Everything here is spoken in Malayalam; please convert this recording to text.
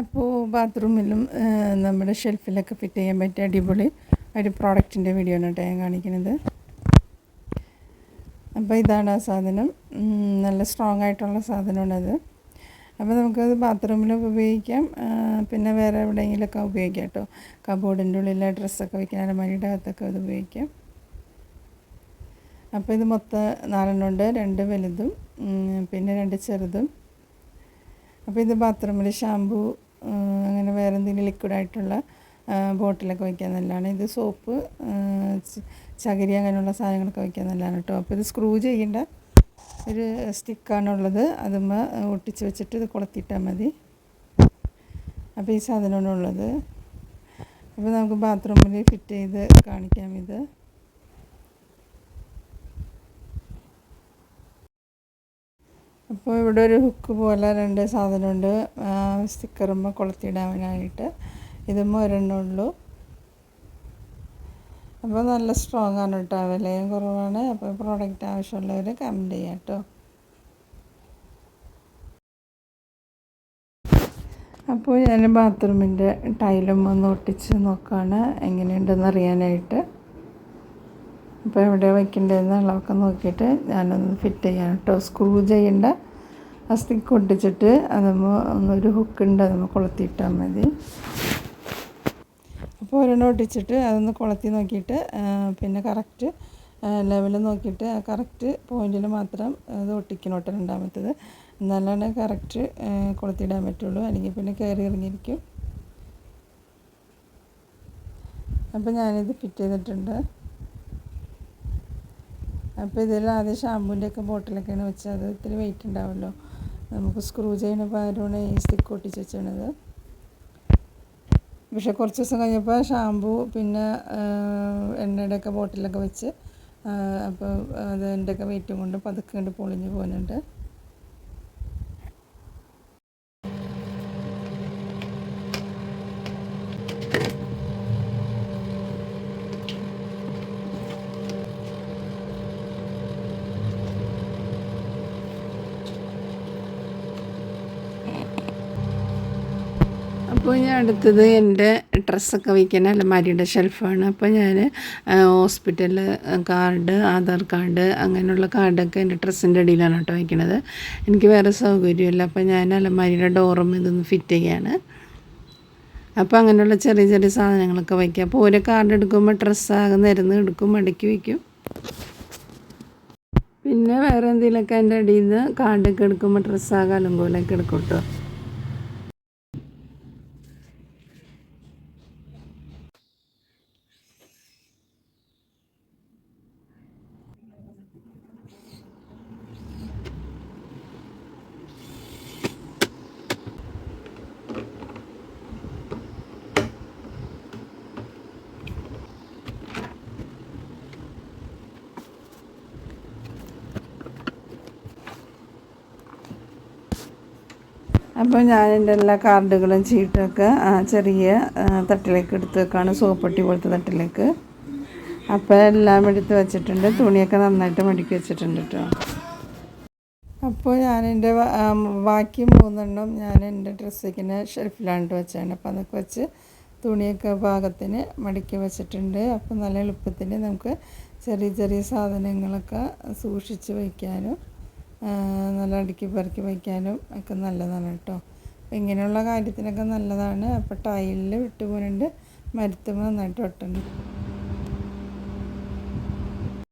അപ്പോൾ ബാത്റൂമിലും നമ്മുടെ ഷെൽഫിലൊക്കെ ഫിറ്റ് ചെയ്യാൻ പറ്റിയ അടിപൊളി ഒരു പ്രോഡക്റ്റിന്റെ വീഡിയോ ആണ് ഞാൻ കാണിക്കുന്നത്. അപ്പോൾ ഇതാണ് ആ സാധനം. നല്ല സ്ട്രോങ് ആയിട്ടുള്ള സാധനമാണത് അപ്പോൾ നമുക്കത് ബാത്റൂമിലൊക്കെ ഉപയോഗിക്കാം. പിന്നെ വേറെ എവിടെയെങ്കിലുമൊക്കെ ഉപയോഗിക്കാം കേട്ടോ. കബോർഡിന്റെ ഉള്ളിലെ ഡ്രസ്സൊക്കെ വയ്ക്കാൻ അലമാരിയുടെ അകത്തൊക്കെ അത് ഉപയോഗിക്കാം. അപ്പോൾ ഇത് മൊത്തം നാലെണ്ണം ഉണ്ട്. രണ്ട് വലുതും പിന്നെ രണ്ട് ചെറുതും. അപ്പോൾ ഇത് ബാത്റൂമിൽ ഷാമ്പു അങ്ങനെ വേറെ എന്തെങ്കിലും ലിക്വിഡായിട്ടുള്ള ബോട്ടിലൊക്കെ വയ്ക്കാൻ നല്ലതാണ്. ഇത് സോപ്പ് ചകിരി അങ്ങനെയുള്ള സാധനങ്ങളൊക്കെ വയ്ക്കാൻ നല്ലതാണ് കേട്ടോ. അപ്പോൾ ഇത് സ്ക്രൂ ചെയ്യേണ്ട ഒരു സ്റ്റിക്കാണുള്ളത് അതുമ്മ ഒട്ടിച്ച് വെച്ചിട്ട് ഇത് കൊളുത്തിയിട്ടാൽ മതി. അപ്പോൾ ഈ സാധനമാണ് ഉള്ളത്. അപ്പോൾ നമുക്ക് ബാത്റൂമിൽ ഫിറ്റ് ചെയ്ത് കാണിക്കാം ഇത്. അപ്പോൾ ഇവിടെ ഒരു ഹുക്ക് പോലെ രണ്ട് സാധനമുണ്ട്. സ്റ്റിക്കറുമ്പോൾ കൊളുത്തിയിടാനായിട്ട് ഇതും ഒരെണ്ണേ ഉള്ളൂ. അപ്പോൾ നല്ല സ്ട്രോങ് ആണ് കേട്ടോ. വിലയും കുറവാണ്. അപ്പോൾ പ്രോഡക്റ്റ് ആവശ്യമുള്ളവർ കമന്റ് ചെയ്യാം കേട്ടോ. അപ്പോൾ ഞാൻ ബാത്റൂമിന്റെ ടൈലും ഒന്ന് ഒട്ടിച്ച് നോക്കുകയാണ് എങ്ങനെയുണ്ടെന്ന് അറിയാനായിട്ട്. അപ്പോൾ എവിടെ വയ്ക്കേണ്ടതെന്ന് അളവൊക്കെ നോക്കിയിട്ട് ഞാനൊന്ന് ഫിറ്റ് ചെയ്യാം കേട്ടോ. സ്ക്രൂ ചെയ്യേണ്ട. ആ സ്റ്റിക്ക് ഒട്ടിച്ചിട്ട് ഒരു ഹുക്കുണ്ട് അതൊന്ന് കൊളുത്തിയിട്ടാൽ മതി. അപ്പോൾ ഒരെണ്ണം ഒട്ടിച്ചിട്ട് അതൊന്ന് കൊളുത്തി നോക്കിയിട്ട് പിന്നെ കറക്റ്റ് ലെവൽ നോക്കിയിട്ട് ആ കറക്റ്റ് പോയിന്റിൽ മാത്രം അത് ഒട്ടിക്കണം കേട്ടോ രണ്ടാമത്തത്. എന്നാലാണ് കറക്റ്റ് കൊളുത്തിയിടാൻ പറ്റുള്ളൂ. അല്ലെങ്കിൽ പിന്നെ കയറി ഇറങ്ങിയിരിക്കും. അപ്പോൾ ഞാനിത് ഫിറ്റ് ചെയ്തിട്ടുണ്ട്. അപ്പോൾ ഇതിൽ ആദ്യം ഷാമ്പൂന്റെ ഒക്കെ ബോട്ടിലൊക്കെയാണ് വെച്ചത് അത് ഇത്തിരി വെയിറ്റ് ഉണ്ടാവുമല്ലോ നമുക്ക് സ്ക്രൂ ചെയ്യുന്ന പകരമാണ് ഈ സ്റ്റിക്ക് ഒട്ടിച്ച് വെച്ചത് പക്ഷെ കുറച്ച് ദിവസം കഴിഞ്ഞപ്പോൾ ഷാമ്പൂ പിന്നെ എണ്ണയുടെ ഒക്കെ ബോട്ടിലൊക്കെ വെച്ച് അപ്പോൾ അതിന്റെയൊക്കെ വെയിറ്റും കൊണ്ട് പതുക്കെ കണ്ട് പൊളിഞ്ഞ് പോകുന്നുണ്ട് അപ്പോൾ ഞാൻ അടുത്തത് എന്റെ ഡ്രസ്സൊക്കെ വയ്ക്കുന്ന അലമാരിയുടെ ഷെൽഫാണ്. അപ്പോൾ ഞാൻ ഹോസ്പിറ്റൽ കാർഡ് ആധാർ കാർഡ് അങ്ങനെയുള്ള കാർഡൊക്കെ എന്റെ ഡ്രസ്സിന്റെ അടിയിലാണ് കേട്ടോ വയ്ക്കണത്. എനിക്ക് വേറെ സൗകര്യമില്ല. അപ്പോൾ ഞാൻ അലമാരിയുടെ ഡോറും ഇതൊന്ന് ഫിറ്റ് ചെയ്യാണ്. അപ്പോൾ അങ്ങനെയുള്ള ചെറിയ ചെറിയ സാധനങ്ങളൊക്കെ വയ്ക്കുക അപ്പോൾ ഓരോ കാർഡ് എടുക്കുമ്പോൾ ഡ്രസ്സാകെ നിരന്ന് എടുക്കും മടക്കി വയ്ക്കും. പിന്നെ വേറെ എന്തെങ്കിലുമൊക്കെ എന്റെ അടിയിൽ നിന്ന് കാർഡൊക്കെ എടുക്കുമ്പോൾ ഡ്രസ്സാകെ അലങ്കോലൊക്കെ എടുക്കും കേട്ടോ. അപ്പോൾ ഞാൻ എന്റെ എല്ലാ കാർഡുകളും ചീട്ടൊക്കെ ആ, ചെറിയ തട്ടിലേക്ക് എടുത്ത് വെക്കാണ് സോപ്പട്ടി പോലത്തെ തട്ടിലേക്ക്. അപ്പോൾ എല്ലാം എടുത്ത് വെച്ചിട്ടുണ്ട് തുണിയൊക്കെ നന്നായിട്ട് മടക്കി വെച്ചിട്ടുണ്ട് കേട്ടോ അപ്പോൾ ഞാൻ എന്റെ ബാക്കി മൂന്നെണ്ണം ഞാൻ എന്റെ ഡ്രസ്സിങ്ങനെ ഷെൽഫിലാണ്ട് ഷെൽഫിലാണ് വെച്ചാണ് അപ്പോൾ അതൊക്കെ വെച്ച് തുണിയൊക്കെ പാകത്തിന് മടക്കി വെച്ചിട്ടുണ്ട്. അപ്പോൾ നല്ല എളുപ്പത്തിന് നമുക്ക് ചെറിയ ചെറിയ സാധനങ്ങളൊക്കെ സൂക്ഷിച്ച് വയ്ക്കാനും നല്ല അടുക്കി പെറുക്കി വയ്ക്കാനും ഒക്കെ നല്ലതാണ് കേട്ടോ. അപ്പോൾ ഇങ്ങനെയുള്ള കാര്യത്തിനൊക്കെ നല്ലതാണ്. അപ്പോൾ ടൈലിൽ വിട്ടുപോകുന്നുണ്ട് മരത്തുമ്പോൾ നന്നായിട്ട് ഒട്ടുണ്ട്